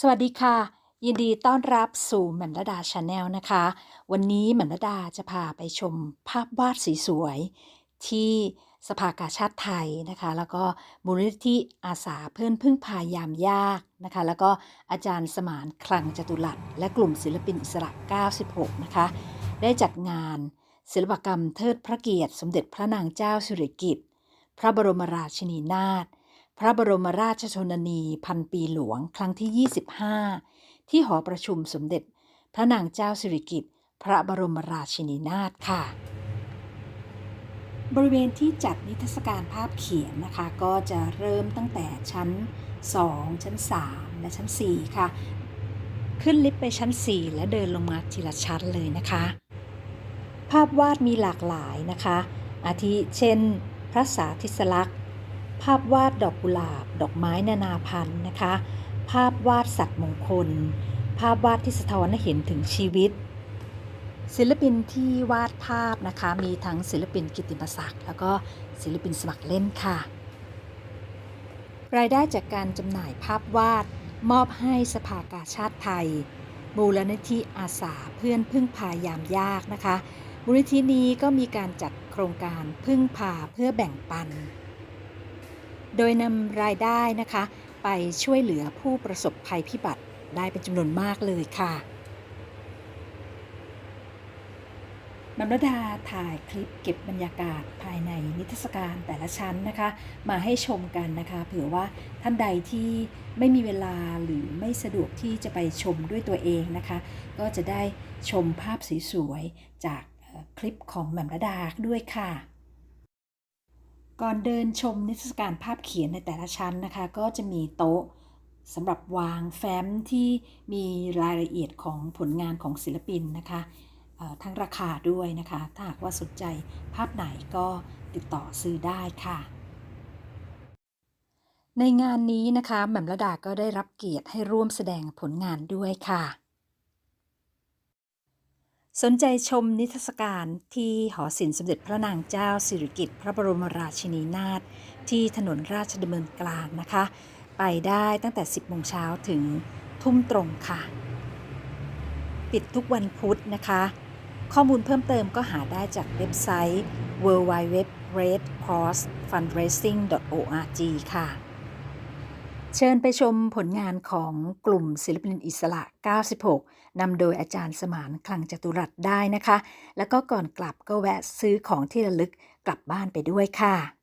สวัสดีค่ะ ยินดีต้อนรับสู่แหม่มระดาชาแนลนะคะ วันนี้แหม่มระดาจะพาไปชมภาพวาดสวยๆที่สภากาชาติไทยนะคะ แล้วก็มูลนิธิอาสาเพื่อนพึ่งพายามยากนะคะ แล้วก็อาจารย์สมานคลังจตุรัสและกลุ่มศิลปินอิสระ 96 นะคะ ได้จัดงานศิลปกรรมเทิดพระเกียรติ สมเด็จพระนางเจ้าสิริกิติ์พระบรมราชินีนาถ พระบรมราชชนนีพันปีหลวงครั้งที่ 25 ที่หอประชุมสมเด็จ พระนางเจ้าสิริกิติ์พระบรมราชินีนาถค่ะ บริเวณที่จัดนิทรรศการภาพเขียนนะคะ ก็จะเริ่มตั้งแต่ชั้น 2 ชั้น 3 และชั้น 4 ค่ะ ขึ้นลิฟต์ไปชั้น 4 และเดินลงมาทีละชั้นเลยนะคะ ภาพวาดมีหลากหลายนะคะ อาทิเช่น พระสาธิสลักษณ์ ภาพวาดดอกกุหลาบ ดอกไม้นานาพันธุ์นะคะ ภาพวาดสัตว์มงคล ภาพวาดที่สะท้อนให้เห็นถึงชีวิต ศิลปินที่วาดภาพนะคะ มีทั้งศิลปินกิตติมศักดิ์ แล้วก็ศิลปินสมัครเล่นค่ะ รายได้จากการจำหน่ายภาพวาดมอบให้สภากาชาติไทย มูลนิธิอาสาเพื่อนพึ่งพายามยากนะคะมูลนิธินี้ก็มีการจัดโครงการพึ่งพาเพื่อแบ่งปัน โดยนำรายได้นะคะ ไปช่วยเหลือผู้ประสบภัยพิบัติได้เป็นจำนวนมากเลยค่ะนำรดาถ่ายคลิปเก็บบรรยากาศภายในนิทรรศการแต่ละชั้นนะคะ มาให้ชมกันนะคะ เผื่อว่าท่านใดที่ไม่มีเวลาหรือไม่สะดวกที่จะไปชมด้วยตัวเองนะคะ ก็จะได้ชมภาพสวยๆจากคลิปของแหม่มระดาด้วยค่ะ ก่อนเดินชมนิทรรศการภาพเขียนในแต่ละชั้นนะคะ ก็จะมีโต๊ะสำหรับวางแฟ้มที่มีรายละเอียดของผลงานของศิลปินนะคะทั้งราคาด้วยนะคะ ถ้าหากว่าสนใจภาพไหนก็ติดต่อซื้อได้ค่ะ ในงานนี้นะคะแหม่มระดาก็ได้รับเกียรติให้ร่วมแสดงผลงานด้วยค่ะ สนใจชมนิทรรศการที่หอศิลป์สมเด็จพระนางเจ้าสิริกิติ์พระบรมราชินีนาถที่ถนนราชดำเนินกลางนะคะ ไปได้ตั้งแต่ 10โมงเช้าถึงทุ่มตรงค่ะ ปิดทุกวันพุธนะคะ ข้อมูลเพิ่มเติมก็หาได้จากเว็บไซต์ www.redcrossfundraising.org ค่ะ เชิญไปชมผลงานของกลุ่มศิลปินอิสระ 96 นำโดยอาจารย์สมานคลังจตุรัสได้นะคะ แล้วก็ก่อนกลับก็แวะซื้อของที่ระลึกกลับบ้านไปด้วยค่ะ